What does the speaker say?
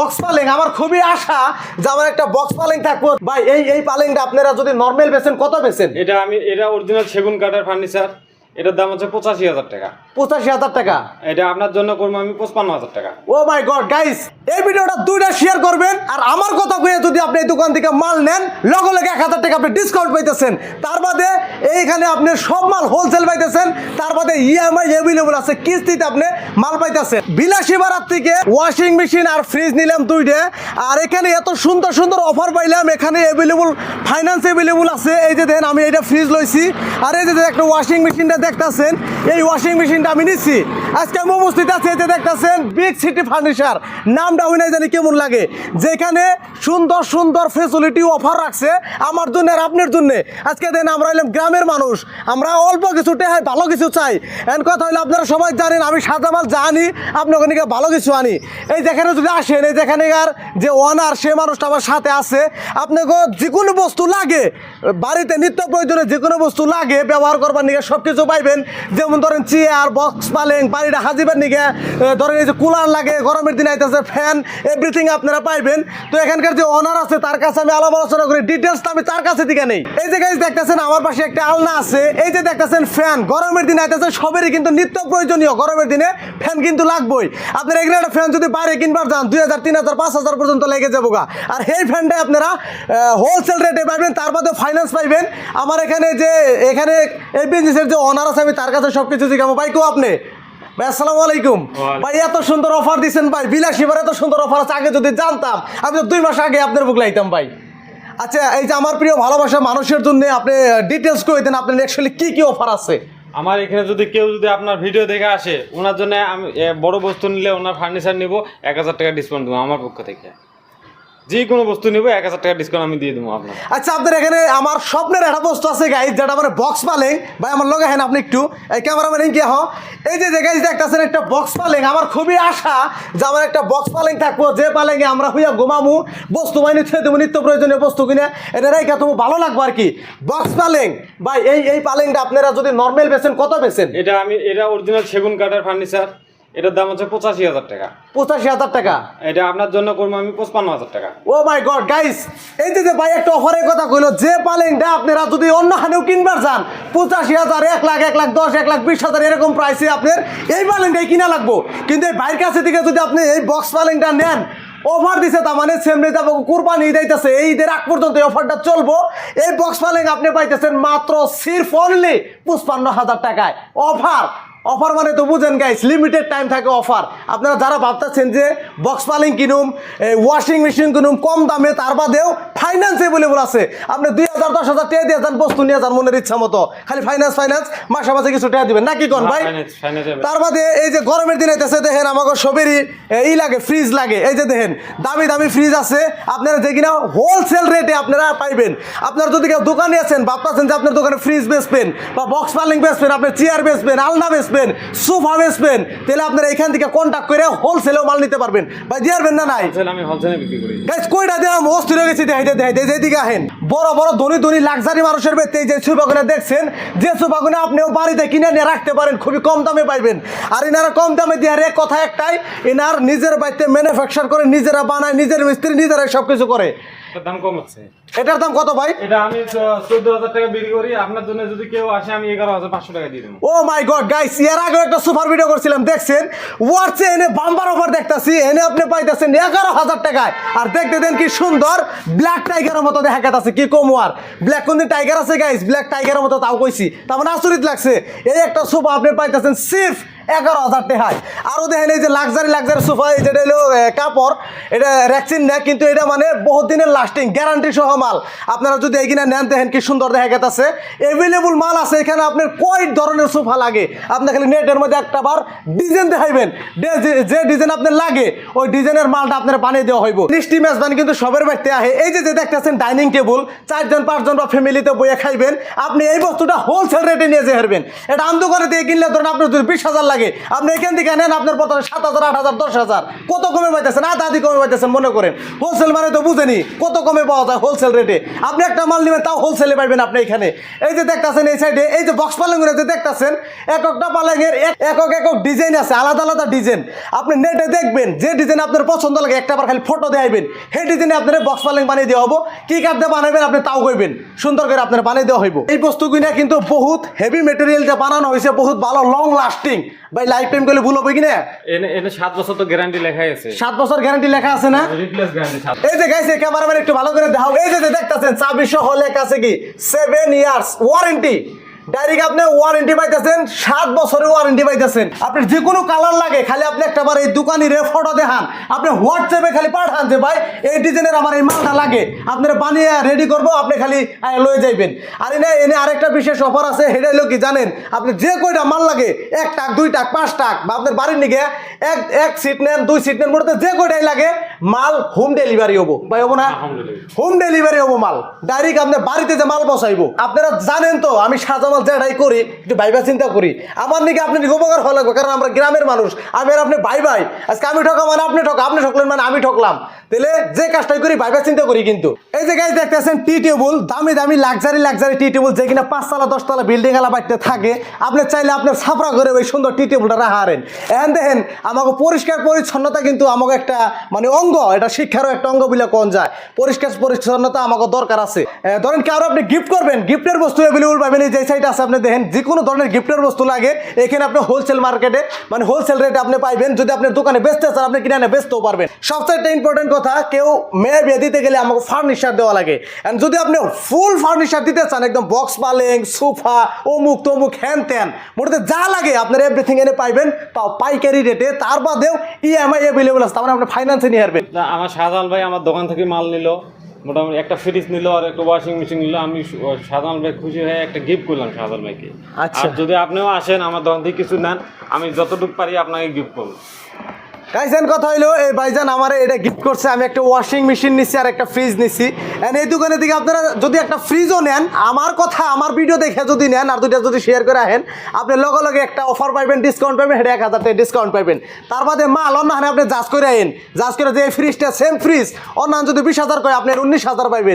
Box পালেং আমার খুবই আশা যে আমার একটা বক্স পালেং থাকব। ভাই, এই এই পালেংটা আপনারা যদি নর্মাল বেছেন কত বেছেন এটা আমি, এটা অরিজিনাল সেগুন কাঠের ফার্নিচার এটার দাম হচ্ছে পঁচাশি হাজার টাকা। পঁচাশি হাজার টাকা। এটা আপনার জন্য করব আমি পঁচপান্ন হাজার টাকা। ও মাই গড গাইস এই ভিডিওটা দুইটা শেয়ার করবেন আর আমার কথা কয়ে যদি আপনি এই দোকান থেকে মাল নেন লগে লগে এক হাজার টাকা আপনি ডিসকাউন্ট পাইতেছেন। তার বাদে এইখানে আপনি সব মাল হোলসেল পাইতেছেন তার বাদে ইএমআই অ্যাভেলেবল আছে কিস্তিতে আপনি মাল পাইতেছেন। বিলাসী বারাত থেকে ওয়াশিং মেশিন আর ফ্রিজ নিলাম দুইটা আর এখানে এত সুন্দর সুন্দর অফার পাইলাম এখানে অ্যাভেলেবল ফাইন্যান্স অ্যাভেলেবল আছে। এই যে দেখেন আমি এটা ফ্রিজ লইছি আর এই যে একটা ওয়াশিং মেশিনটা দেখতাছেন এই ওয়াশিং মেশিনটা আমি নিচ্ছি। আজকে আমি উপস্থিত আছে যে দেখতাছেন বিগ সিটি ফার্নিচার নামটা ওই নাই জানি কেমন লাগে। যেখানে সুন্দর সুন্দর ফেসিলিটি অফার রাখছে আমার জন্য আর আপনার জন্য। আজকে দেন আমরা হইলাম গ্রামের মানুষ। আমরা অল্প কিছু টেহাই ভালো কিছু চাই। এন কথা হইলে আপনারা সবাই জানেন, আমি সাদা মাল জানি আপনি ওখানে ভালো কিছু আনি। এই যেখানে যদি আসেন, এই যেখানে আর যে ওনার সে মানুষটা আমার সাথে আছে, আপনাকে যে কোনো বস্তু লাগে, বাড়িতে নিত্য প্রয়োজনে যে কোনো বস্তু লাগে, ব্যবহার করবার নিকে সব কিছু পাইবেন। যেমন ধরেন চেয়ার বক্স পালেং বাড়িটা হাজিবার নিকে ধরেন এই যে কুলার লাগে, গরমের দিনে আইতেছে ফ্যান এভরিথিং আপনারা পাইবেন। তো এখানকার যে ওনার আছে, তার কাছে আমি আলাপ আলোচনা করি ডিটেলস আমি তার কাছে দিকে নেই। এই যে গাইজ দেখতেছেন, আমার পাশে একটা আলনা আছে। এই যে দেখতেছেন ফ্যান গরমের দিনে আইতেছে, সবেরই কিন্তু নিত্য প্রয়োজনীয়। গরমের দিনে ফ্যান কিন্তু লাগবেই। আপনার এখানে একটা ফ্যান যদি বাইরে কিনবার যান, দুই হাজার, তিন হাজার, পাঁচ হাজার পর্যন্ত লেগে যাব গা। আর এই ফ্যানটা আপনারা হোলসেল রেটে পাইবেন, তার মধ্যে ফাইন্যান্স পাইবেন। আমার এখানে যে, এখানে এই বিজনেসের যে ওনার আছে আমি তার কাছে সব কিছু জিজ্ঞাসা ভাই কো আপনি? ভাই আসসালামু আলাইকুম। ভাই এত সুন্দর অফার দিচ্ছেন ভাই। বিলাসী এত সুন্দর অফার আছে আগে যদি জানতাম আমি তো দুই মাস আগে আপনার বুক লাইতাম ভাই। আচ্ছা এই যে আমার প্রিয় ভালোবাসা মানুষের জন্য আপনি ডিটেলস করে দেন? আপনার অ্যাকচুয়ালি কি কি অফার আছে? আমার এখানে যদি কেউ যদি আপনার ভিডিও দেখে আসে ওনার জন্য আমি বড় বস্তু নিলে ওনার ফার্নিচার নিব এক হাজার টাকা ডিসকাউন্ট দেবো আমার পক্ষ থেকে। যে কোনো বস্তু নিব এক হাজার টাকা ডিসকাউন্ট আমি দিয়ে দেবো আপনার আচ্ছা আপনার এখানে আমার স্বপ্নের একটা বস্তু আছে গাইজ যেটা মানে বক্স পালেং। ভাই আমার লগে হেন আপনি একটু। এই ক্যামেরাম্যান কি হ এই যে যে গাইজ দেখতেছেন একটা বক্স পালেং আমার খুবই আশা যে আমার একটা বক্স পালেং থাকব। যে পালেঙ্গে আমরা হইয়া ঘুমামু বস্তু বাহিনী থুয়ে দেবো নিত্য প্রয়োজনীয় বস্তু কিনে এটা রেখে তুমি ভালো লাগবো আর কি। বক্স পালেং ভাই এই এই পালেংটা আপনারা যদি নর্মাল বেচেন কত বেচেন? এটা আমি এটা অরিজিনাল সেগুন কাঠের ফার্নিচার এটার দাম হচ্ছে পঁচাশি হাজার টাকা। পঁচাশি হাজার টাকা? এটা আপনার জন্য করব আমি পঁচপান্ন হাজার টাকা। ও মাই গড গাইস এই যে ভাই একটা অফারের কথা কইলো যে পালেংটা আপনারা যদি অন্য হানেও কিনবার যান পঁচাশি হাজার এক লাখ এক লাখ দশ এক লাখ বিশ হাজার এরকম প্রাইসে আপনার এই পালেংটাই কিনা লাগবো। কিন্তু এই ভাইয়ের কাছে থেকে যদি আপনি এই বক্স পালেংটা নেন অফার দিছে তার মানে সেমনি যাব কুরবানি ঈদ আইতাছে এই ঈদের আগ পর্যন্ত এই অফারটা চলবো। এই বক্স পালেং আপনি পাইতেছেন মাত্র সির্ফ অনলি পঁচপান্ন হাজার টাকায়। অফার অফার মানে তো বুঝেন গাইস লিমিটেড টাইম থাকে অফার আপনারা যারা ভাবতেছেন যে বক্স পালিং কিনুম ওয়াশিং মেশিন কিনুম কম দামে তার বাদেও ফাইন্যান্স এভেলেবল আছে। আপনি দুই হাজার দশ হাজার টাকা দিয়ে যান বস্তু নিয়ে যান মনের ইচ্ছা মতো। খালি ফাইন্যান্স ফাইন্যান্স মাসে মাসে কিছু টাকা দিবেন। নাকি কোন ভাই? তার বাদে এই যে গরমের দিন আইতেছে দেখেন আমাকে সবেরই ই লাগে ফ্রিজ লাগে। এই যে দেখেন দামি দামি ফ্রিজ আছে। আপনারা যে কিনা হোলসেল রেটে আপনারা পাইবেন। আপনারা যদি কেউ দোকানে আছেন ভাবতেছেন যে আপনার দোকানে ফ্রিজ বেচবেন বা বক্স পালিং বেচবেন আপনি চেয়ার বেচবেন আলনা বেচবেন সোফা বেচবেন তাহলে আপনারা এখান থেকে কন্ট্যাক্ট করে হোলসেলেও মাল নিতে পারবেন। ভাই দিয়ে পারবেন না নাই আমি হোলসেলে বিক্রি করি। গাইস কইটা দিলাম অস্থির হয়ে গেছি দেখাইতে দেখাইতে যেদিকে আহেন। বড় বড় ধনী ধনী লাক্সারি মানুষের বেতে যে সুপাগুনা দেখছেন যে সুপাগুনা আপনিও বাড়িতে কিনে নিয়ে রাখতে পারেন খুবই কম দামে পাইবেন। আর এনারা কম দামে দিয়ে রে কথা একটাই এনার নিজের বাড়িতে ম্যানুফ্যাকচার করে নিজেরা বানায় নিজের মিস্ত্রি নিজেরাই সব কিছু করে। দাম কম হচ্ছে। এটার দাম কত ভাই? এটা আমি চোদ্দ হাজার টাকা বিক্রি করি। আপনার জন্য যদি কেউ আসে আমি এগারো হাজার পাঁচশো টাকা দিয়ে দেবো। ও মাই গড গাইস এর আগে একটা সুপার ভিডিও করছিলাম দেখছেন? এনে বাম্বার অফার দেখতাছি এনে আপনি পাইতেছেন এগারো হাজার টাকায়। আর দেখতে দেন কি সুন্দর ব্ল্যাক টাইগারের মতো দেখা গেছে কি কম আর ব্ল্যাক কোন টাইগার আছে গাইস ব্ল্যাক টাইগারের মতো তাও কইছি। তার মানে আচরিত লাগছে। এই একটা সোফা আপনি পাইতেছেন সির্ফ এগারো হাজার টাকায় আরও দেখেন এই যে লাক্সারি লাক্সারি সোফা এই যেটা কাপড়, এটা র্যাকসিন না কিন্তু এটা মানে বহুত দিনের লাস্টিং গ্যারান্টি সহ মাল। আপনারা যদি এইখানে নেন, দেখেন কি সুন্দর দেখা গেছে অ্যাভেলেবল মাল আছে, এখানে আপনার কয় ধরনের সোফা লাগে। আপনি খালি নেটের মধ্যে একটা বার ডিজাইন দেখাইবেন। যে- ডিজাইন আপনার লাগে, ওই ডিজাইনের মালটা আপনার বানিয়ে দেওয়া হইব। মিষ্টি মেজবান কিন্তু সবের বাড়িতে আহে এই যে দেখতেছেন ডাইনিং টেবিল চারজন, পাঁচজন বা ফ্যামিলিতে বইয়ে খাইবেন। আপনি এই বস্তুটা হোলসেল রেটে নিয়ে যে হারবেন। এটা আম দোকানে দিয়ে কিনলে ধরুন আপনার যদি বিশ হাজার লাগে লাগে। আপনি এখান থেকে নেন আপনার প্রথমে সাত হাজার, আট হাজার, দশ হাজার। কত কমে পাইতেছেন? আধা আধি কমে পাইতেছেন, মনে করেন। হোলসেল মানে তো বুঝেনি। কত কমে পাওয়া যায় হোলসেল রেটে আপনি একটা মাল নেবেন, তাও হোলসেলে পাইবেন আপনি এখানে। এই যে দেখতাছেন এই সাইডে এই যে বক্স পালঙ্গের যে দেখতাছেন, এককটা পালঙ্গের এক- একক একক ডিজাইন আছে, আলাদা আলাদা ডিজাইন আপনি নেটে দেখবেন, যে ডিজাইন আপনার পছন্দ লাগে, একটা বার খালি ফটো দেখাইবেন সেই ডিজাইনে আপনার বক্স পালং বানিয়ে দেওয়া হব। কি কাঠ দিয়ে বানাবেন আপনি তাও কইবেন। সুন্দর করে আপনার বানিয়ে দেওয়া হইব। এই বস্তুগুলো কিন্তু বহুত হেভি মেটেরিয়ালটা বানানো হয়েছে বহুত ভালো লং লাস্টিং ভাই লাইফ টাইম করলে ভুল হবে কিনা এনে এনে সাত বছর তো গ্যারান্টি লেখা আছে। সাত বছর গ্যারান্টি লেখা আছে না? রিপ্লেস গ্যারান্টি এই যে গাইছে ক্যামেরাম্যান একটু ভালো করে দেখাও। এই যে যে দেখতাছেন চাবি সহ লেখা আছে কি? সেভেন ইয়ার্স ওয়ারেন্টি ডাইরেক্ট আপনি ওয়ারেন্টি পাইতেছেন, সাত বছরের ওয়ারেন্টি পাইতেছেন। আপনি যে কোনো কালার লাগে, খালি আপনি একটা বার এই দোকানির ফটো দেখান। আপনি হোয়াটসঅ্যাপে খালি পাঠান যে, ভাই, এই ডিজাইনের আমার এই মালটা লাগে। আপনারা বানিয়ে রেডি করব, আপনি খালি লয়ে যাইবেন। আর এনে এনে আরেকটা বিশেষ অফার আছে, সেটা হলো কি জানেন? আপনি যে কয়টা মাল লাগে, এক টাক, দুই টাক, পাঁচ টাক, বা আপনার বাড়ির নিগে এক এক সিট নেন, দুই সিট নেন, মোটাতে যে কয়টাই লাগে মাল হোম ডেলিভারি হব। ভাই হব না? হোম ডেলিভারি হব মাল। ডাইরেক্ট আপনার বাড়িতে যে মাল বসাইবো। আপনারা জানেন তো আমি সাজা মাল যেটাই করি একটু ভাইবা চিন্তা করি। আমার নাকি আপনি উপকার হওয়া লাগবে কারণ আমরা গ্রামের মানুষ। আমি আর আপনি ভাই ভাই। আজকে আমি ঠকা মানে আপনি ঠকা আপনি ঠকলেন মানে আমি ঠকলাম। তাহলে যে কাজটাই করি, ভাইবা চিন্তা করি কিন্তু। এই যে গাছ দেখতেছেন টি টেবল দামি দামি লাক্সারি লাক্সারি টি টেবল যে কিনা পাঁচতলা, দশতলা বিল্ডিং আলা বাড়িতে থাকে। আপনি চাইলে আপনার ছাপড়া করে ওই সুন্দর টি টেবলটা রাখা হারেন। এখন দেখেন আমাকে পরিষ্কার পরিচ্ছন্নতা কিন্তু আমাকে একটা মানে অঙ্গ, এটা শিক্ষারও একটা অঙ্গ বলে কোন যায়। পরিষ্কার পরিচ্ছন্নতা আমাকে দরকার আছে। ধরেন কারও আপনি গিফট করবেন? গিফটের বস্তু অ্যাভেলেবল পাবেন এই যে সাইড আছে আপনি দেখেন যে কোনো ধরনের গিফটের বস্তু লাগে, এখানে আপনি হোলসেল মার্কেটে মানে হোলসেল রেটে আপনি পাইবেন, যদি আপনার দোকানে বেচতে চান, আপনি কিনে বেচতেও পারবেন। সবচেয়ে ইম্পর্টেন্ট কথা কেউ মেয়ে বিয়ে দিতে গেলে আমাকে ফার্নিচার দেওয়া লাগে। And যদি আপনি ফুল ফার্নিচার দিতে চান একদম বক্স পালেং সোফা অমুক তমুক হ্যান ত্যান মোটাতে যা লাগে আপনার এভরিথিং এনে পাইবেন পাইকারি রেটে তার বাদেও ইএমআই অ্যাভেলেবল আছে তার মানে আপনি ফাইন্যান্সে নিয়ে হারবেন তা আমার শাহজাহান ভাই আমার দোকান থেকে মাল নিল মোটামুটি একটা ফ্রিজ নিল আর একটা ওয়াশিং মেশিন নিল। আমি সু- শাহজাহান ভাই খুশি হয়ে একটা গিফট করলাম শাহজাহান ভাইকে। আচ্ছা। আর যদি আপনিও আসেন আমার দোকান থেকে কিছু নেন আমি যতটুকু পারি আপনাকে গিফট করব। গাইজেন কথা হইল, এই ভাইজান আমার এটা গিফট করছে, আমি একটা ওয়াশিং মেশিন নিছি আর একটা ফ্রিজ নিছি। এন্ড এই দোকানে থেকে আপনারা যদি একটা ফ্রিজও নেন, আমার কথা, আমার ভিডিও দেখে যদি নেন, আর দুইটা যদি শেয়ার করে আহেন আপনি লগে লগে একটা অফার পাইবেন ডিসকাউন্ট পাইবেন, সেটা এক হাজার টাকা ডিসকাউন্ট পাইবেন। তার বাদে মাল অন্য আপনি জাজ করে আহেন জাজ করে যে ফ্রিজটা সেম ফ্রিজ অন্য যদি বিশ হাজার করে আপনি উনিশ হাজার পাইবেন।